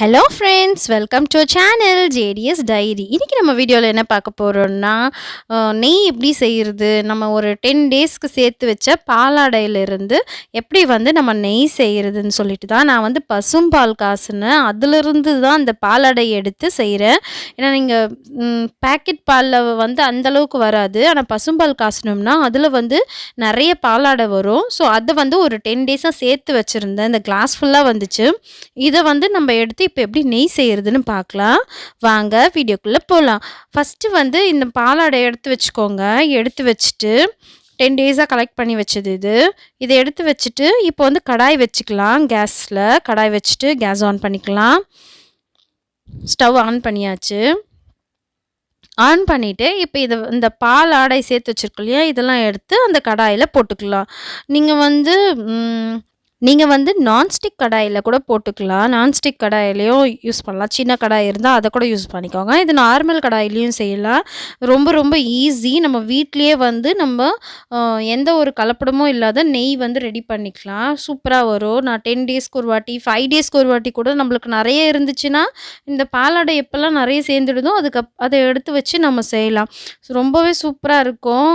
Hello friends welcome to channel JDS diary இன்றைக்கி நம்ம வீடியோவில் என்ன பார்க்க போகிறோம்னா நெய் எப்படி செய்கிறது நம்ம ஒரு டென் டேஸ்க்கு சேர்த்து வச்ச பாலாடையிலிருந்து எப்படி வந்து நம்ம நெய் செய்கிறதுன்னு சொல்லிட்டு தான் நான் வந்து பசும்பால் காசுன்னு அதிலிருந்து தான் அந்த பாலாடை எடுத்து செய்கிறேன் ஏன்னா நீங்கள் பேக்கெட் பாலில் வந்து அந்தளவுக்கு வராது. ஆனால் பசும்பால் காசுனோம்னா அதில் வந்து நிறைய பாலாடை வரும். ஸோ அதை வந்து ஒரு டென் டேஸாக சேர்த்து வச்சுருந்தேன். இந்த கிளாஸ் ஃபுல்லாக வந்துச்சு. இதை வந்து நம்ம எடுத்து இப்போ எப்படி நெய் செய்கிறதுன்னு பார்க்கலாம். வாங்க வீடியோக்குள்ளே போகலாம் ஃபஸ்ட்டு வந்து இந்த பாலாடை எடுத்து வச்சுக்கோங்க. எடுத்து வச்சுட்டு டென் டேஸாக கலெக்ட் பண்ணி வச்சது இது. இதை எடுத்து வச்சுட்டு இப்போ வந்து கடாய் வச்சுக்கலாம். கேஸில் கடாய் வச்சுட்டு கேஸ் ஆன் பண்ணிக்கலாம். ஸ்டவ் ஆன் பண்ணியாச்சு. ஆன் பண்ணிவிட்டு இப்போ இதை இந்த பால் ஆடை சேர்த்து வச்சுருக்கோம் இல்லையா? இதெல்லாம் எடுத்து அந்த கடாயில் போட்டுக்கலாம். நீங்கள் வந்து நீங்கள் வந்து நான்ஸ்டிக் கடாயில் கூட போட்டுக்கலாம். நான்ஸ்டிக் கடாயிலையும் யூஸ் பண்ணலாம். சின்ன கடாய் இருந்தால் அதை கூட யூஸ் பண்ணிக்கோங்க. இது நார்மல் கடாயிலையும் செய்யலாம். ரொம்ப ரொம்ப ஈஸி நம்ம வீட்லேயே வந்து நம்ம எந்த ஒரு கலப்படமும் இல்லாத நெய் வந்து ரெடி பண்ணிக்கலாம். சூப்பராக வரும். நான் டென் டேஸ்க்கு ஒரு வாட்டி ஃபைவ் டேஸ்க்கு ஒரு வாட்டி கூட நம்மளுக்கு நிறைய இருந்துச்சுன்னா இந்த பாலாடை எப்போல்லாம் நிறைய சேர்ந்துடுதோ அதுக்கு அதை எடுத்து வச்சு நம்ம செய்யலாம். ஸோ ரொம்பவே சூப்பராக இருக்கும்.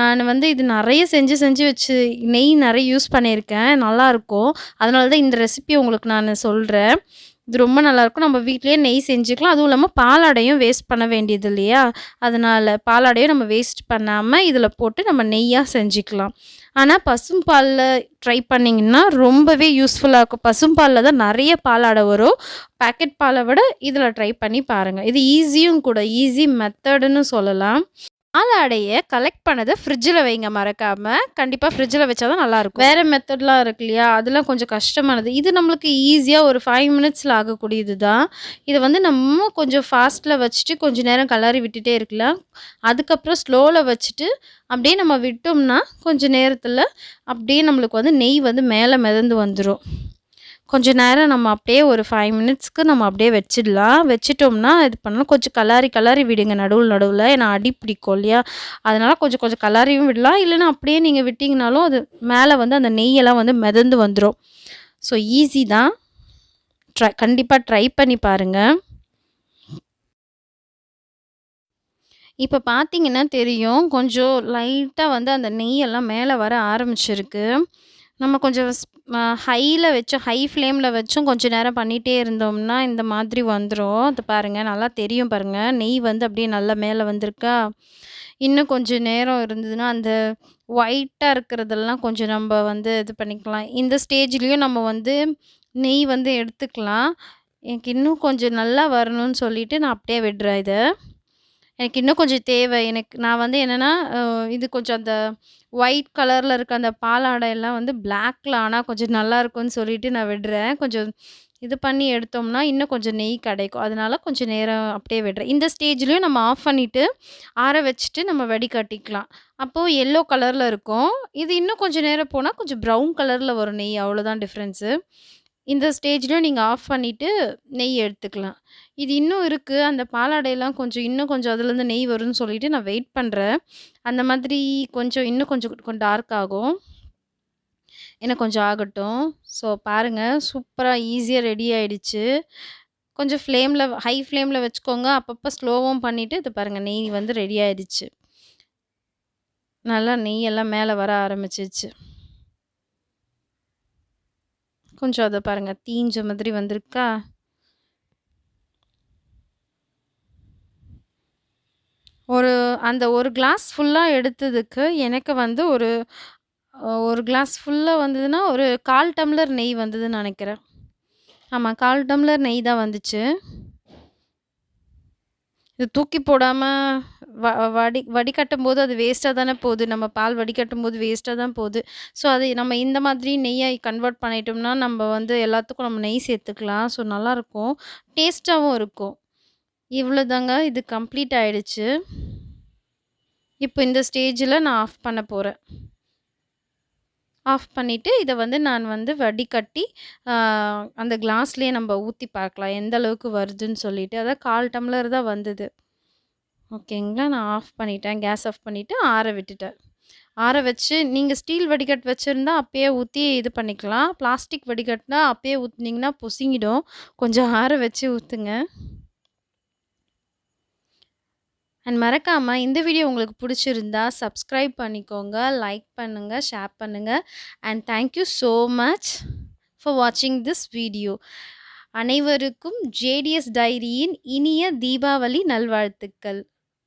நான் வந்து இது நிறைய செஞ்சு செஞ்சு வச்சு நெய் நிறைய யூஸ் பண்ணியிருக்கேன். நல்லா இருக்கும். அதனால தான் இந்த ரெசிபி உங்களுக்கு நான் சொல்கிறேன் இது ரொம்ப நல்லாயிருக்கும். நம்ம வீட்லேயே நெய் செஞ்சுக்கலாம். அதுவும் இல்லாமல் பாலாடையும் வேஸ்ட் பண்ண வேண்டியது இல்லையா? அதனால் பாலாடையும் நம்ம வேஸ்ட் பண்ணாமல் இதில் போட்டு நம்ம நெய்யாக செஞ்சுக்கலாம். ஆனால் பசும்பாலில் ட்ரை பண்ணிங்கன்னா ரொம்பவே யூஸ்ஃபுல்லாக இருக்கும். பசும்பாலில் தான் நிறைய பாலாடை வரும். பேக்கெட் பாலை விட இதில் ட்ரை பண்ணி பாருங்கள் இது ஈஸியும் கூட ஈஸி மெத்தடுன்னு சொல்லலாம். பாலாடையை கலெக்ட் பண்ணதை ஃப்ரிட்ஜில் வைங்க மறக்காமல் கண்டிப்பாக ஃப்ரிட்ஜில் வச்சா தான் நல்லாயிருக்கும் வேறு மெத்தட்லாம் இருக்கு இல்லையா? அதெல்லாம் கொஞ்சம் கஷ்டமானது. இது நம்மளுக்கு ஈஸியாக ஒரு ஃபைவ் மினிட்ஸில் ஆகக்கூடியது தான். இதை வந்து நம்ம கொஞ்சம் ஃபாஸ்ட்டில் வச்சுட்டு கொஞ்சம் நேரம் கலரி விட்டுட்டே இருக்கலாம். அதுக்கப்புறம் ஸ்லோவில் வச்சுட்டு அப்படியே நம்ம விட்டோம்னா கொஞ்சம் நேரத்தில் அப்படியே நம்மளுக்கு வந்து நெய் வந்து மேலே மிதந்து வந்துடும் கொஞ்சம் நேரம் நம்ம அப்படியே ஒரு ஃபைவ் மினிட்ஸ்க்கு நம்ம அப்படியே வச்சிடலாம். வச்சிட்டோம்னா இது பண்ணலாம். கொஞ்சம் கலாரி கலாரி விடுங்க. நடுவில் நடுவில். ஏன்னா அடி பிடிக்கும் இல்லையா? அதனால் கொஞ்சம் கொஞ்சம் கலாரியும் விடலாம். இல்லைன்னா அப்படியே நீங்கள் விட்டிங்கனாலும் அது மேலே வந்து அந்த நெய்யெல்லாம் வந்து மிதந்து வந்துடும் ஸோ ஈஸி தான். ட்ரை கண்டிப்பாக ட்ரை பண்ணி பாருங்கள் இப்போ பார்த்தீங்கன்னா தெரியும். கொஞ்சம் லைட்டாக வந்து அந்த நெய்யெல்லாம் மேலே வர ஆரம்பிச்சிருக்கு. நம்ம கொஞ்சம் ஹையில் வச்சும் ஹை ஃப்ளேமில் வச்சும் கொஞ்சம் நேரம் பண்ணிகிட்டே இருந்தோம்னா இந்த மாதிரி வந்துடும் அது பாருங்கள் நல்லா தெரியும் பாருங்கள் நெய் வந்து அப்படியே நல்லா மேலே வந்திருக்கா? இன்னும் கொஞ்சம் நேரம் இருந்ததுன்னா அந்த ஒயிட்டாக இருக்கிறதெல்லாம் கொஞ்சம் நம்ம வந்து இது பண்ணிக்கலாம். இந்த ஸ்டேஜ்லேயும் நம்ம வந்து நெய் வந்து எடுத்துக்கலாம். எனக்கு இன்னும் கொஞ்சம் நல்லா வரணும்னு சொல்லிவிட்டு நான் அப்படியே விடுறேன் இதை. எனக்கு இன்னும் கொஞ்சம் தேவை. எனக்கு நான் வந்து என்னென்னா இது கொஞ்சம் அந்த ஒயிட் கலரில் இருக்க அந்த பாலாடை எல்லாம் வந்து பிளாக்ல ஆனால் கொஞ்சம் நல்லா இருக்கும்னு சொல்லிட்டு நான் விடுறேன். கொஞ்சம் இது பண்ணி எடுத்தோம்னா இன்னும் கொஞ்சம் நெய் கிடைக்கும். அதனால கொஞ்சம் நேரம் அப்படியே விடுறேன். இந்த ஸ்டேஜ்லேயும் நம்ம ஆஃப் பண்ணிவிட்டு ஆற வச்சுட்டு நம்ம வடிகட்டிக்கலாம். அப்போது எல்லோ கலரில் இருக்கும். இது இன்னும் கொஞ்சம் நேரம் போனால் கொஞ்சம் ப்ரௌன் கலரில் வரும் நெய். அவ்வளோதான் டிஃப்ரென்ஸு இந்த ஸ்டேஜ்லேயும் நீங்கள் ஆஃப் பண்ணிவிட்டு நெய் எடுத்துக்கலாம். இது இன்னும் இருக்குது அந்த பாலாடையெல்லாம் கொஞ்சம் இன்னும் கொஞ்சம் அதுலேருந்து நெய் வரும்னு சொல்லிட்டு நான் வெயிட் பண்ணுறேன் அந்த மாதிரி கொஞ்சம் இன்னும் கொஞ்சம் கொஞ்சம் டார்க் ஆகும். இன்னும் கொஞ்சம் ஆகட்டும். ஸோ பாருங்கள் சூப்பராக ஈஸியாக ரெடி ஆயிடுச்சு. கொஞ்சம் ஃப்ளேமில் ஹை ஃப்ளேமில் வச்சுக்கோங்க. அப்பப்போ ஸ்லோவும் பண்ணிவிட்டு இது பாருங்கள் நெய் வந்து ரெடி ஆயிடுச்சு. நல்லா நெய் எல்லாம் மேலே வர ஆரம்பிச்சிச்சு. கொஞ்சம் அதை பாருங்கள் தீஞ்ச மாதிரி வந்திருக்கா? ஒரு அந்த ஒரு கிளாஸ் ஃபுல்லாக எடுத்ததுக்கு எனக்கு வந்து ஒரு ஒரு கிளாஸ் ஃபுல்லாக வந்ததுன்னா ஒரு கால் டம்ளர் நெய் வந்ததுன்னு நினைக்கிறேன். ஆமாம் கால் டம்ளர் நெய் தான் வந்துச்சு. இது தூக்கி போடாமல் வ வடி வடிகட்டும் போது அது வேஸ்ட்டாக தானே போகுது. நம்ம பால் வடிகட்டும் போது வேஸ்ட்டாக தான் போகுது. ஸோ அது நம்ம இந்த மாதிரி நெய்யை கன்வெர்ட் பண்ணிட்டோம்னா நம்ம வந்து எல்லாத்துக்கும் நம்ம நெய் சேர்த்துக்கலாம். ஸோ நல்லாயிருக்கும் டேஸ்ட்டாகவும் இருக்கும். இவ்வளோதாங்க இது கம்ப்ளீட் ஆகிடுச்சு இப்போ இந்த ஸ்டேஜில் நான் ஆஃப் பண்ண போகிறேன் ஆஃப் பண்ணிவிட்டு இதை வந்து நான் வந்து வடிகட்டி அந்த கிளாஸ்லேயே நம்ம ஊற்றி பார்க்கலாம். எந்த அளவுக்கு வருதுன்னு சொல்லிவிட்டு அதான் கால் டம்ளர் தான் வந்தது. ஓகேங்களா நான் ஆஃப் பண்ணிட்டேன் கேஸ் ஆஃப் பண்ணிவிட்டு ஆற விட்டுட்டேன் ஆற வச்சு நீங்கள் ஸ்டீல் வடிகட் வச்சுருந்தா அப்பயே ஊற்றி இது பண்ணிக்கலாம். பிளாஸ்டிக் வடிகட்னா அப்பயே ஊற்றுனீங்கன்னா பொசுங்கிடும். கொஞ்சம் ஆற வச்சு ஊற்றுங்க அண்ட் மறக்காமல் இந்த வீடியோ உங்களுக்கு பிடிச்சிருந்தா சப்ஸ்கிரைப் பண்ணிக்கோங்க, லைக் பண்ணுங்கள் ஷேர் பண்ணுங்கள் and thank you so much for வாட்சிங் திஸ் வீடியோ. அனைவருக்கும் ஜேடிஎஸ் டைரியின் இனிய தீபாவளி நல்வாழ்த்துக்கள்.